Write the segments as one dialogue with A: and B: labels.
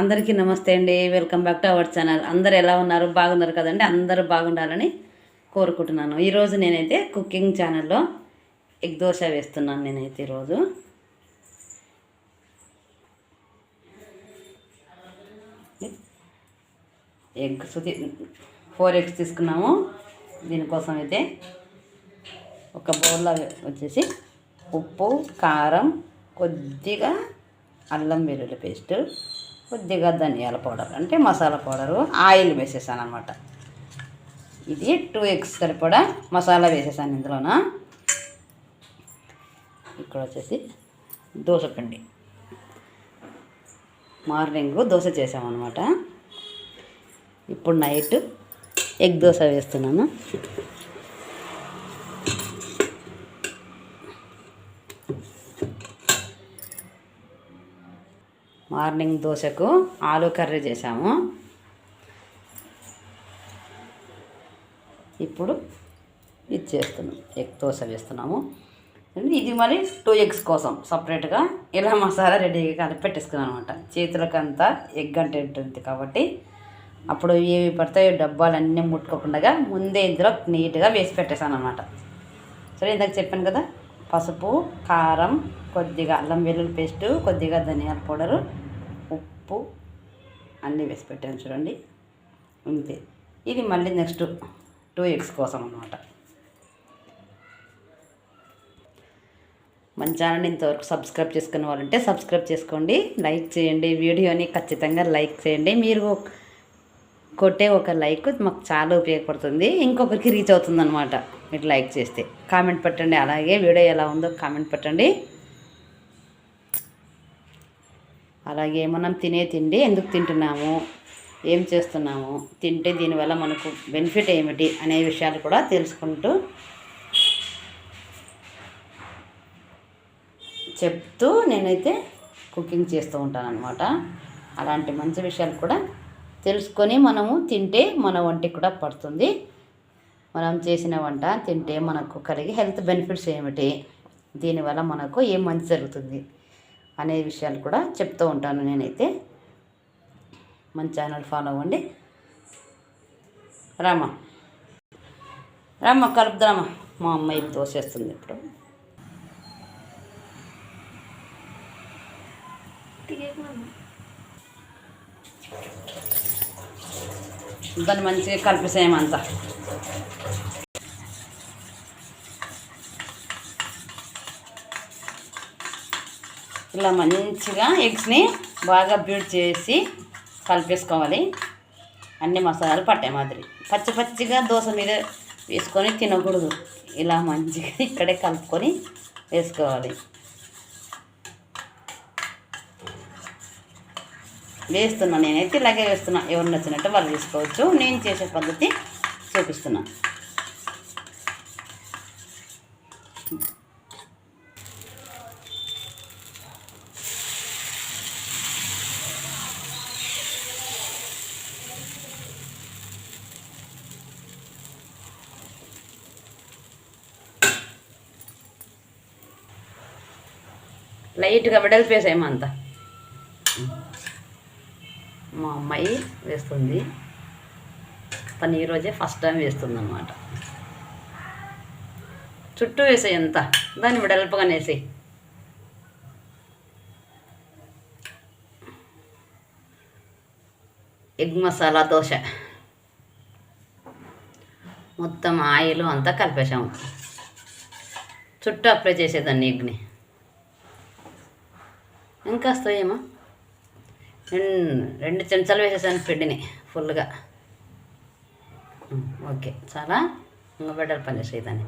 A: అందరికీ నమస్తే అండి. Welcome back to our channel అందరు ఎలా ఉన్నారు? బాగున్నారు కదండి? అందరూ బాగుండాలని కోరుకుంటున్నాను. ఈరోజు నేనైతే కుకింగ్ ఛానల్లో ఎగ్ దోశ వేస్తున్నాను నేనైతే ఈరోజు. ఎగ్స్ ఫోర్ ఎగ్స్ తీసుకున్నాము. దీనికోసం అయితే ఒక బౌల్లో వచ్చేసి ఉప్పు కారం కొద్దిగా అల్లం వెల్లుల్లి పేస్ట్ కొద్దిగా ధనియాల పౌడర్ అంటే మసాలా పౌడరు ఆయిల్ వేసేసాను అనమాట ఇది టూ ఎగ్స్ సరిపడా మసాలా వేసేసాను ఇందులోన. ఇక్కడ వచ్చేసి దోశ పిండి. మార్నింగ్ దోశ చేసామన్నమాట. ఇప్పుడు నైట్ ఎగ్ దోశ వేస్తున్నాను. మార్నింగ్ దోశకు ఆలు కర్రీ చేసాము ఇప్పుడు ఇది చేస్తున్నాం. ఎగ్ దోశ వేస్తున్నాము. ఇది మరి టూ ఎగ్స్ కోసం సపరేట్గా ఇలా మసాలా రెడీగా కలిపి పెట్టేసుకున్నాను అనమాట చేతులకంతా ఎగ్ అంటే ఉంటుంది కాబట్టి అప్పుడు ఏవి పడతాయో డబ్బాలన్నీ ముట్టుకోకుండా ముందే ఇందులో నీట్గా వేసి పెట్టేశాను అనమాట సరే ఇందాక చెప్పాను కదా పసుపు కారం కొద్దిగా అల్లం వెల్లుల్లి పేస్టు కొద్దిగా ధనియాల పౌడరు ఉప్పు అన్నీ వేసి పెట్టాను చూడండి. అంతే. ఇది మళ్ళీ నెక్స్ట్ టూ ఎగ్స్ కోసం అనమాట మన ఛానల్ ఇంతవరకు సబ్స్క్రైబ్ చేసుకున్న వాళ్ళంటే సబ్స్క్రైబ్ చేసుకోండి. లైక్ చేయండి. వీడియోని ఖచ్చితంగా లైక్ చేయండి. మీరు కొట్టే ఒక లైక్ మాకు చాలా ఉపయోగపడుతుంది. ఇంకొకరికి రీచ్ అవుతుంది అనమాట మీరు లైక్ చేస్తే కామెంట్ పెట్టండి. అలాగే వీడియో ఎలా ఉందో కామెంట్ పెట్టండి. అలాగే మనం తినే తిండి ఎందుకు తింటున్నాము? ఏం చేస్తున్నాము? తింటే దీనివల్ల మనకు బెనిఫిట్ ఏమిటి? అనే విషయాలు కూడా తెలుసుకుంటూ చెప్తూ నేనైతే కుకింగ్ చేస్తూ ఉంటాను అనమాట అలాంటి మంచి విషయాలు కూడా తెలుసుకొని మనము తింటే మన వంటికి కూడా పడుతుంది. మనం చేసిన వంట తింటే మనకు కలిగి హెల్త్ బెనిఫిట్స్ ఏమిటి? దీనివల్ల మనకు ఏం మంచి జరుగుతుంది? అనే విషయాలు కూడా చెప్తూ ఉంటాను నేనైతే. మన ఛానల్ ఫాలో అవ్వండి. రామ. రామ కలుపుదామా మా అమ్మాయి దోసేస్తుంది ఇప్పుడు. దాన్ని మంచిగా కలిపేసేయమంతా. ఇలా మంచిగా ఎగ్స్ని బాగా బ్యూట్ చేసి కలిపేసుకోవాలి. అన్ని మసాలాలు పట్టే మాదిరి. పచ్చి పచ్చిగా దోశ మీద వేసుకొని తినకూడదు. ఇలా మంచిగా ఇక్కడే కలుపుకొని వేసుకోవాలి. వేస్తున్నా. నేనైతే ఇలాగే వేస్తున్నా. ఎవరు నచ్చినట్టు వాళ్ళు తీసుకోవచ్చు నేను చేసే పద్ధతి చూపిస్తున్నాను లైట్గా వెడల్పేసేయమంతా మా అమ్మాయి వేస్తుంది. తను ఈరోజే ఫస్ట్ టైం వేస్తుంది అనమాట చుట్టూ వేసేయి అంతా. దాన్ని వెడల్పుగానే వేసేయి. ఎగ్ మసాలా దోశ. మొత్తం ఆయిల్ అంతా కలిపేసాము చుట్టూ అప్లై చేసేదాన్ని ఎగ్ని. ఇంకా వస్తాయేమో? రెండు రెండు చెంచాలు వేసేసాను పిండిని ఫుల్గా. ఓకే చాలా ఇంకా బెటర్ పని చేసేదాన్ని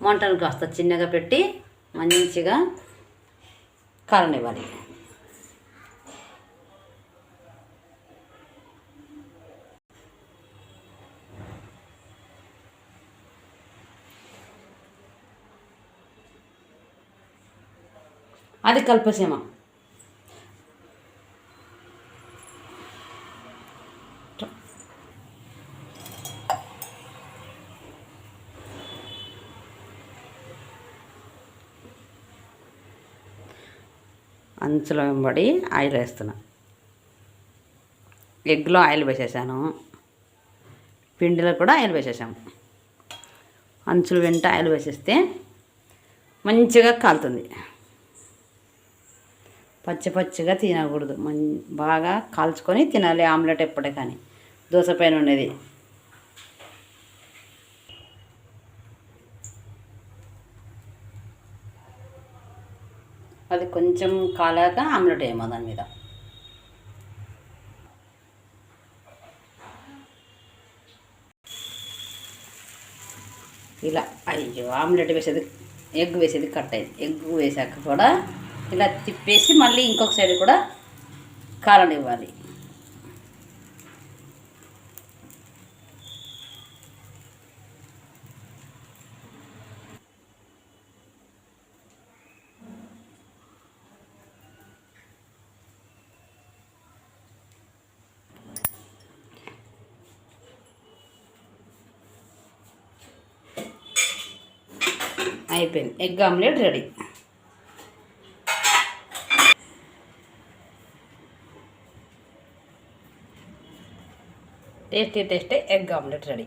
A: మంటను కాస్త చిన్నగా పెట్టి మంచిగా కాలనివ్వాలి అది కల్పసీమ. అంచులో వెంబడి ఆయిల్ వేస్తున్నా. ఎగ్లో ఆయిల్ వేసేసాను. పిండిలో కూడా ఆయిల్ వేసేసాము. అంచులు వెంట ఆయిల్ వేసేస్తే మంచిగా కాలుతుంది. పచ్చి పచ్చిగా తినకూడదు. మం బాగా కాల్చుకొని తినాలి ఆమ్లెట్ ఎప్పుడే కానీ దోశ పైన ఉండేది. అది కొంచెం కాలాక ఆమ్లెట్ వేయమో దాని మీద. ఇలా అయ్యో ఆమ్లెట్ వేసేది ఎగ్ వేసేది కట్ అయింది. ఎగ్ వేసాక కూడా ఇలా తిప్పేసి మళ్ళీ ఇంకొక సైడ్ కూడా కాలనివ్వాలి అయిపోయింది. Egg omelette ready. Tasty tasty egg omelette ready